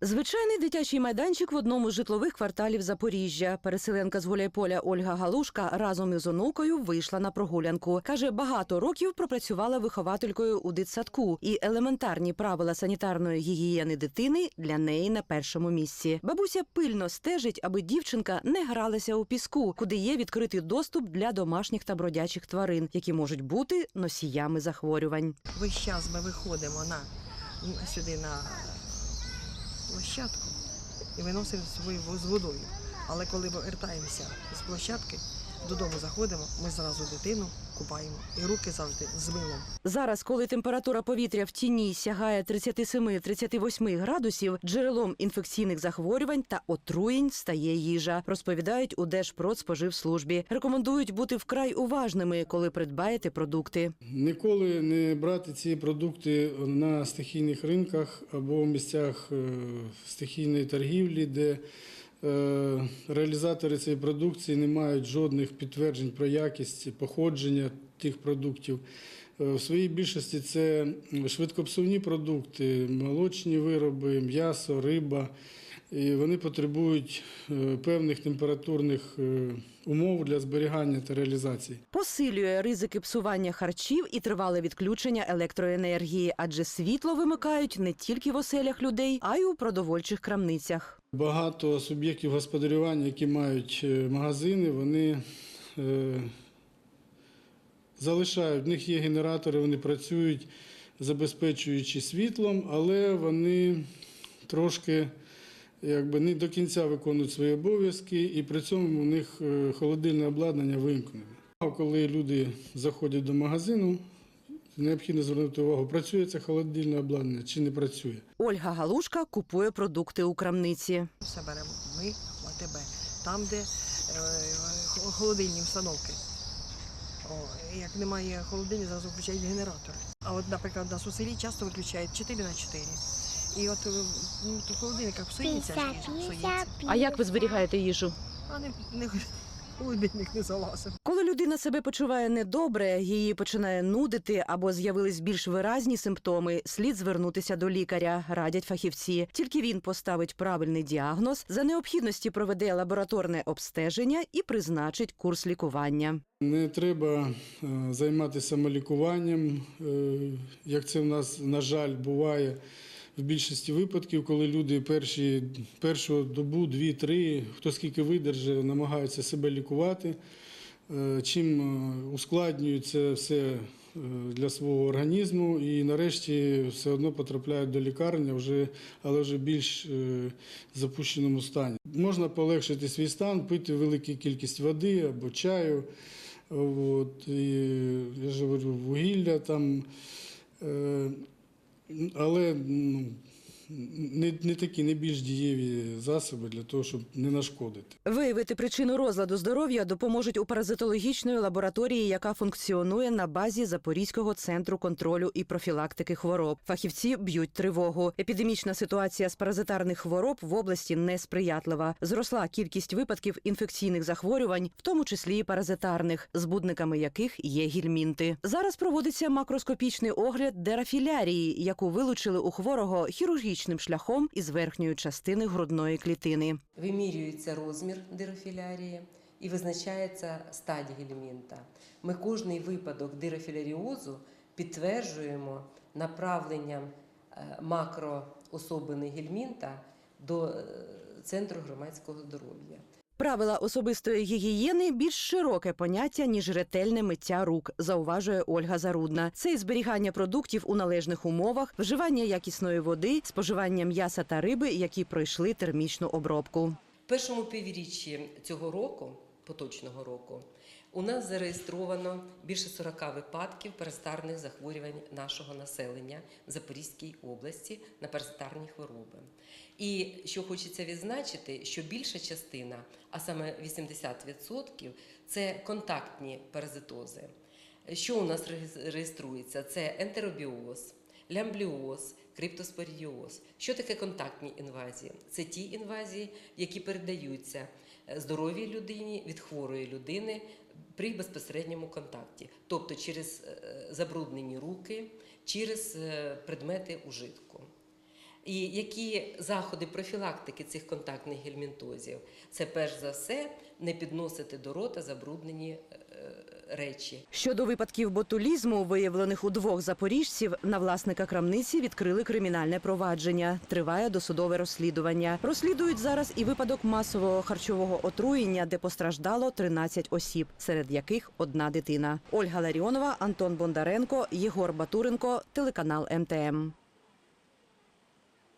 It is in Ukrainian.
Звичайний дитячий майданчик в одному з житлових кварталів Запоріжжя. Переселенка з Гуляйполя Ольга Галушка разом із онукою вийшла на прогулянку. Каже, багато років пропрацювала вихователькою у дитсадку, і елементарні правила санітарної гігієни дитини для неї на першому місці. Бабуся пильно стежить, аби дівчинка не гралася у піску, куди є відкритий доступ для домашніх та бродячих тварин, які можуть бути носіями захворювань. Весь час ми виходимо на, сюди на площадку і виносимо свою з водою. Але коли повертаємося з площадки, додому заходимо, ми зразу дитину купаємо і руки завжди з милом. Зараз, коли температура повітря в тіні сягає 37-38 градусів, джерелом інфекційних захворювань та отруєнь стає їжа, розповідають у Держпродспоживслужбі. Рекомендують бути вкрай уважними, коли придбаєте продукти. Ніколи не брати ці продукти на стихійних ринках або в місцях е, стихійної торгівлі, де реалізатори цієї продукції не мають жодних підтверджень про якість походження тих продуктів. Е, В своїй більшості це швидкопсувні продукти, молочні вироби, м'ясо, риба. І вони потребують е, певних температурних е, умов для зберігання та реалізації. Посилює ризики псування харчів і тривале відключення електроенергії, адже світло вимикають не тільки в оселях людей, а й у продовольчих крамницях. Багато суб'єктів господарювання, які мають е, магазини, вони е, залишають, в них є генератори, вони працюють, забезпечуючи світлом, але вони трошки якби, не до кінця виконують свої обов'язки, і при цьому у них е, холодильне обладнання вимкнене. Коли люди заходять до магазину, необхідно звернути увагу, працює це холодильне обладнання чи не працює. Ольга Галушка купує продукти у крамниці. Все беремо ми в АТБ, там, де е, холодильні установки. О, як немає холодильні, зразу включають генератори. А от, наприклад, у нас у селі часто виключають 4 на 4. І от е, ну, холодильниках псується, псується. А як ви зберігаєте їжу? А не, не в холодильник не залазив. Коли людина себе почуває недобре, її починає нудити або з'явились більш виразні симптоми, слід звернутися до лікаря, радять фахівці. Тільки він поставить правильний діагноз, за необхідності проведе лабораторне обстеження і призначить курс лікування. Не треба е, займатися самолікуванням, е, як це в нас, на жаль, буває в більшості випадків, коли люди перші, першу добу, дві-три, хто скільки видержить, намагаються себе лікувати. Е, Чим е, ускладнюють це все е, для свого організму і нарешті все одно потрапляють до лікарні, вже, але вже більш запущеному стані. Можна полегшити свій стан, пити велику кількість води або чаю. От, і, я ж говорю, вугілля там. Але ну, не, не такі, не більш дієві засоби для того, щоб не нашкодити. Виявити причину розладу здоров'я допоможуть у паразитологічної лабораторії, яка функціонує на базі Запорізького центру контролю і профілактики хвороб. Фахівці б'ють тривогу. Епідемічна ситуація з паразитарних хвороб в області несприятлива. Зросла кількість випадків інфекційних захворювань, в тому числі і паразитарних, збудниками яких є гільмінти. Зараз проводиться макроскопічний огляд дерафілярії, яку вилучили у хворого хірургічним шляхом із верхньої частини грудної клітини. Вимірюється розмір дирофілярії і визначається стадія гельмінта. Ми кожний випадок дирофіляріозу підтверджуємо направленням е, макроособини гельмінта до е, Центру громадського здоров'я. Правила особистої гігієни більш широке поняття ніж ретельне миття рук, зауважує Ольга Зарудна. Це і зберігання продуктів у належних умовах, вживання якісної води, споживання м'яса та риби, які пройшли термічну обробку. В першому півріччі цього року, поточного року, у нас зареєстровано більше 40 випадків паразитарних захворювань нашого населення в Запорізькій області на паразитарні хвороби. І що хочеться відзначити, що більша частина, а саме 80%, це контактні паразитози. Що у нас реєструється? Це ентеробіоз, лямбліоз, криптоспорідіоз. Що таке контактні інвазії? Це ті інвазії, які передаються е, здоровій людині від хворої людини при безпосередньому контакті, тобто через е, забруднені руки, через е, предмети ужитку. І які заходи профілактики цих контактних гельмінтозів? Це перш за все не підносити до рота забруднені е, речі. Щодо випадків ботулізму, виявлених у двох запоріжців, на власника крамниці відкрили кримінальне провадження. Триває досудове розслідування. Розслідують зараз і випадок масового харчового отруєння, де постраждало 13 осіб, серед яких одна дитина. Ольга Ларіонова, Антон Бондаренко, Єгор Батуренко, телеканал МТМ.